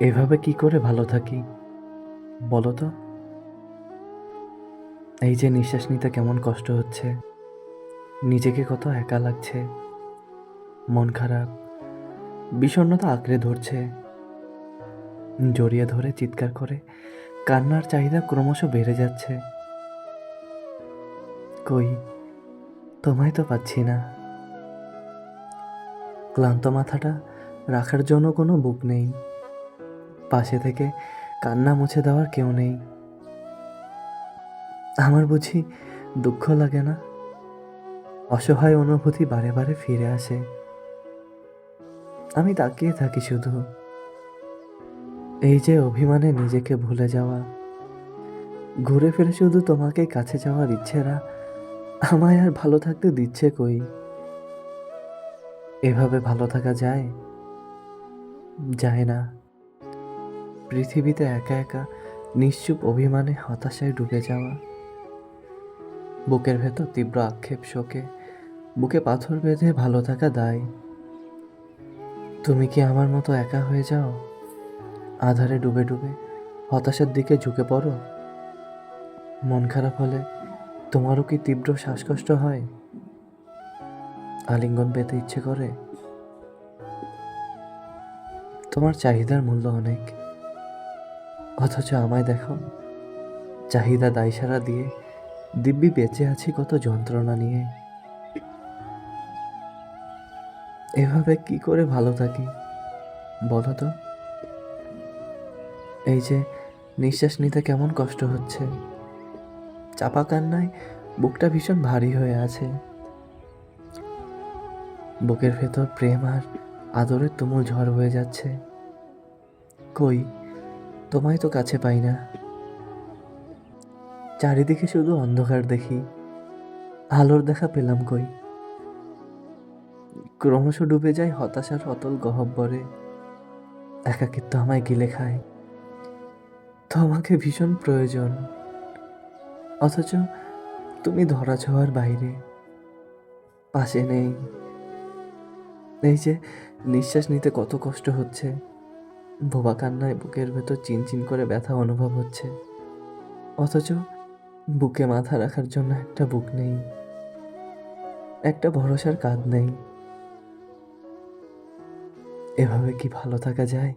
এভাবে কি করে ভালো থাকি? বলো তো। এই যে নিঃশ্বাস নিতে কেমন কষ্ট হচ্ছে। নিজেকে কত একা লাগছে। মন খারাপ। বিষণ্ণতা আঁকড়ে ধরছে। জড়িয়ে ধরে চিৎকার করে। কান্নার চাহিদা ক্রমশ বেড়ে যাচ্ছে। কই? তোমায় তো পাচ্ছি না। ক্লান্ত মাথাটা রাখার জন্য কোনো বুক নেই। পাশে থেকে কান্না মুছে দেওয়ার কেউ নেই। আমার বুঝি দুঃখ লাগে না? অসহায় অনুভূতি বারে বারে ফিরে আসে। আমি তাকিয়ে থাকি শুধু। এই যে অভিমানে নিজেকে ভুলে যাওয়া। ঘুরে ফিরে শুধু তোমাকে কাছে যাওয়ার ইচ্ছেরা আমায় আর ভালো থাকতে দিচ্ছে কই? এভাবে ভালো থাকা যায়? যায় না। পৃথিবীতে একা একা নিশ্চুপ অভিমানে হতাশায় ডুবে যাওয়া। বুকের ভেতর তীব্র আক্ষেপ শোকে, বুকে পাথর বেঁধে ভালো থাকা দায়। তুমি কি আমার মতো একা হয়ে যাও? আধারে ডুবে ডুবে হতাশার দিকে ঝুঁকে পড়ো? মন খারাপ হলে তোমারও কি তীব্র শ্বাসকষ্ট হয়? আলিঙ্গন পেতে ইচ্ছে করে? তোমার চাহিদার মূল্য অনেক। অথচ আমায় দেখো, চাহিদা দায়সারা দিয়ে দিব্যি বেঁচে আছি কত যন্ত্রণা নিয়ে। এভাবে কি করে ভালো থাকি, বলো তো? এই যে নিঃশ্বাস নিতে কেমন কষ্ট হচ্ছে। চাপা কান্নায় বুকটা ভীষণ ভারী হয়ে আছে। বুকের ভেতর প্রেম আর আদরের তুমুল ঝড় হয়ে যাচ্ছে। কই তোমায় তো কাছে পাই না। চারিদিকে শুধু অন্ধকার দেখি। আলোর দেখা পেলাম কই? ক্রমশ ডুবে যায় হতাশার অতল গহব্বরে। একাকিত্ব আমায় গিলে খায়। তোমাকে ভীষণ প্রয়োজন। অথচ তুমি ধরা ছোঁয়ার বাইরে। পাশে নেই। এই যে নিঃশ্বাস নিতে কত কষ্ট হচ্ছে। বোবা কান্নায় বুকের ভেতর চিনচিন করে ব্যথা অনুভব হচ্ছে। অথচ বুকে মাথা রাখার জন্য একটা বুক নেই। একটা ভরসার কাঁধ নেই। এভাবে কি ভালো থাকা যায়?